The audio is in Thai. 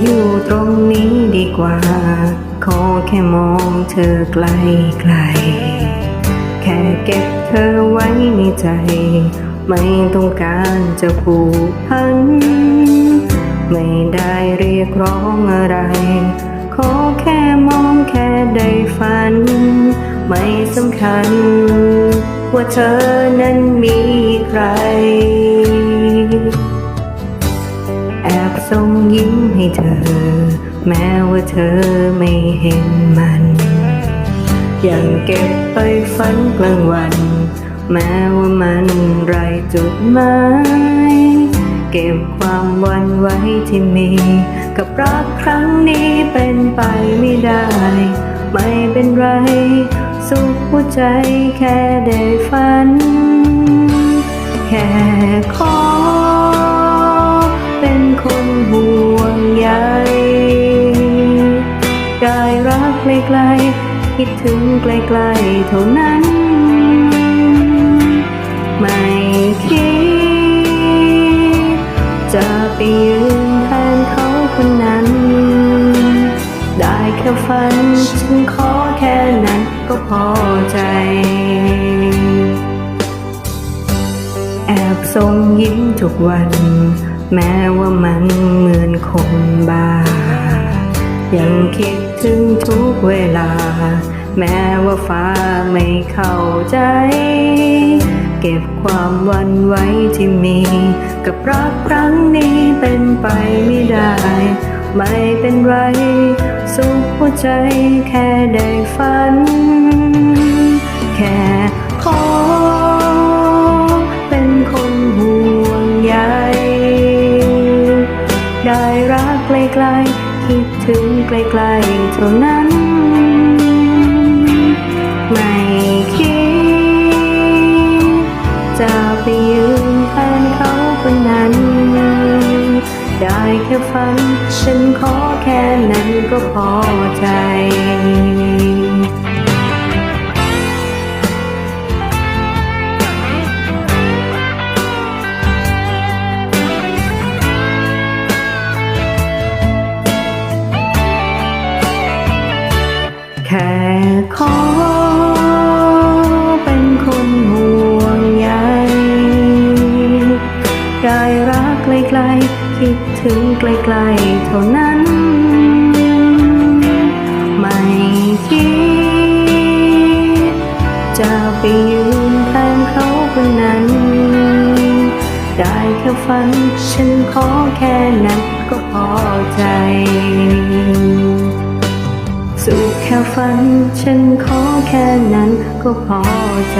อยู่ตรงนี้ดีกว่า ขอแค่มองเธอไกลไกล แค่เก็บเธอไว้ในใจ ไม่ต้องการจะผูกพัน ไม่ได้เรียกร้องอะไร ขอแค่มองแค่ได้ฝัน ไม่สำคัญ ว่าเธอนั้นมีใคร ยิ้มให้เธอ แม้ว่าเธอไม่เห็นมัน ยังเก็บไปฝันกลางวัน แม้ว่ามันไรจุดหมายเก็บความวันไว้ที่มี กับรักครั้งนี้เป็นไปไม่ได้ ไม่เป็นไร สุขหัวใจแค่ได้ฝัน แค่ขอ เป็นคนห่ ไกลๆคิดถึงไกลๆเท่านั้น ไม่คิด จะไปยืนแทนเขาคนนั้น ได้แค่ฝันฉันขอแค่นั้นก็พอใจแอบส่งยิ้มทุกวัน แม้ว่ามันเหมือนคนบ้า ยังคิด ถึงทุกเวลา แม้ว่าฟ้าไม่เข้าใจ เก็บความวันไว้ที่มี กับรักครั้งนี้เป็นไปไม่ได้ ไม่เป็นไร สุขหัวใจแค่ได้ฝัน แค่ขอเป็นคนห่วงใยได้รักไกลๆ คิดถึงไกลๆเท่านั้น ไม่คิด จะไปยืนแทนเขาคนนั้น ได้แค่ฝัน ฉันขอแค่นั้นก็พอใจ ขอเป็นคนห่วงใยได้รักไกลๆ คิดถึงไกลๆเท่านั้น ไม่คิด จะไปยืนแทนเขาคนนั้น ได้แค่ฝัน ฉันขอแค่นั้นก็พอใจ สุขแค่ฝัน ฉันขอแค่นั้นก็พอใจ